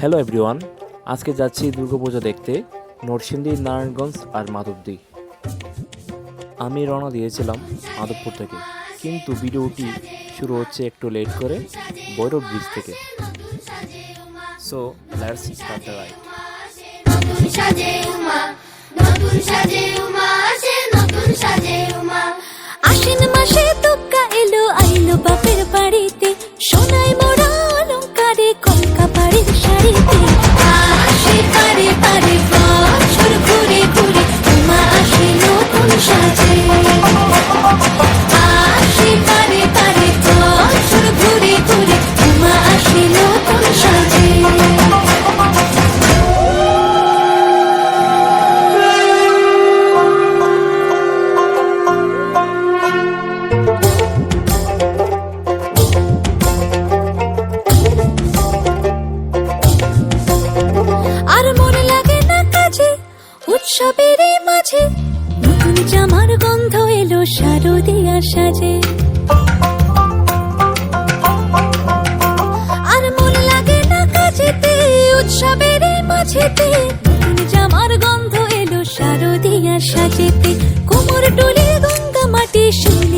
Hello everyone আজকে যাচ্ছি দুর্গাপূজা দেখতে নরসিংদী, নারায়ণগঞ্জ আর মাধবদী। আমি রওনা দিয়েছিলাম মাধবপুর থেকে, কিন্তু ভিডিওটি শুরু হচ্ছে একটু লেট করে বৈরব ব্রিজ থেকে। So let's start the ride নতুন সাজে উমা, নতুন সাজে উমা আসে, নতুন সাজে জামার গন্ধ এলো শারদিয়া সাজে আর মন লাগে না কাজেতে, উৎসবের মাঝেতে। জামার গন্ধ এলো শারদিয়া সাজেতে কোমর ডোলে গঙ্গা মাটি শিউলি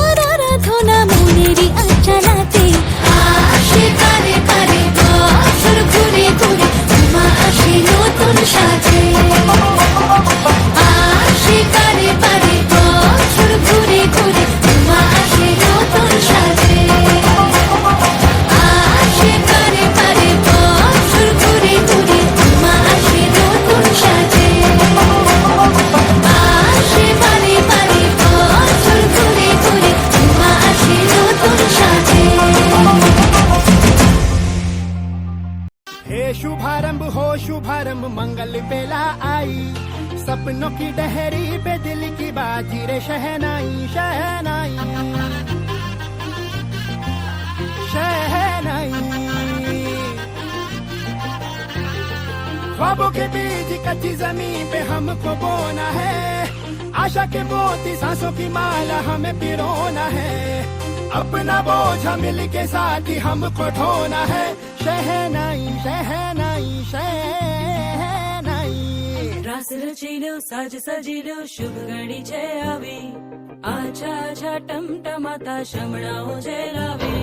शुभारंभ मंगल बेला आई। सपनों की डहरी पे दिल की बाजी रे, शहनाई शहनाई। शहनाई। ख्वाबों के बीज कच्ची ज़मीन पे हमको बोना है। आशा के मोती, सांसों की माला हमें पिरोना है। अपना बोझ मिल के साथ ही हमको ढोना है। રાસ રચીલો સાજ સજીલો શુભ ઘડી છે આવી આછા આછા ટમટમાતા શમણાઓ છે લાવી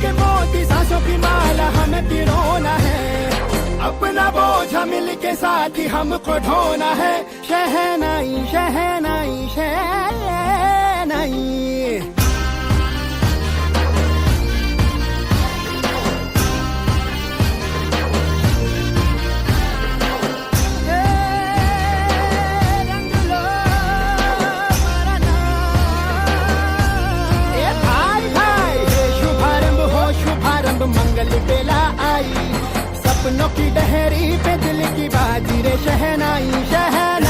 के मोती सांसों की माला हमें पिरोना है। अपना बोझ मिल के साथ ही हमको ढोना है। शहनाई शहनाई शहनाई। सपनों की डहरी पे दिल की बाजी रे शहनाई शहना